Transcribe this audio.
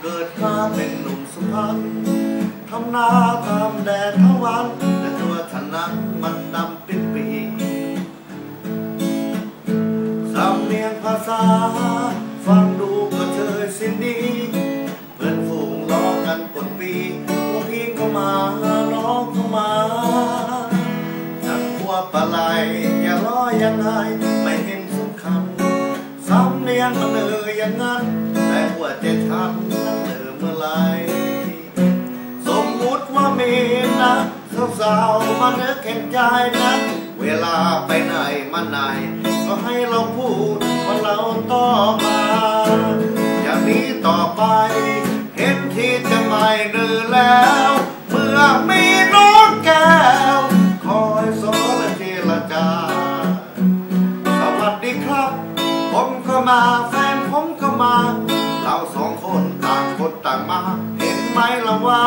เกิดมาเป็นหนุ่มสุพันทำนาตามแดดทั้งวันแต่ตัวฉันนั้นมันดำปิดปีสำเนียงภาษา ฟังดูก็เชยสิ้นดีเพื่อนฝูงล้อกันปนปีพวกพี่ก็มาน้องก็มาฉักลัวปลาไหลอย่าล้อยังไงไม่เห็นสำคัญสำเนียงมันเอออย่างนั้นแต่หัวใจฉัน มีนะสาวๆมาเนื้อเข็นใจนะเวลาไปไหนมาไหน ก็ให้เราพูดว่าเราต่อมา อย่างนี้ต่อไป เห็นที่จะไม่เนื้อแล้ว เมื่อมีน้องแก้ว คอยสอนแลเจลจา สวัสดีครับ ผมก็มาแฟนผมก็มา เราสองคนต่างคนต่างมา เห็นไหมล่ะว่า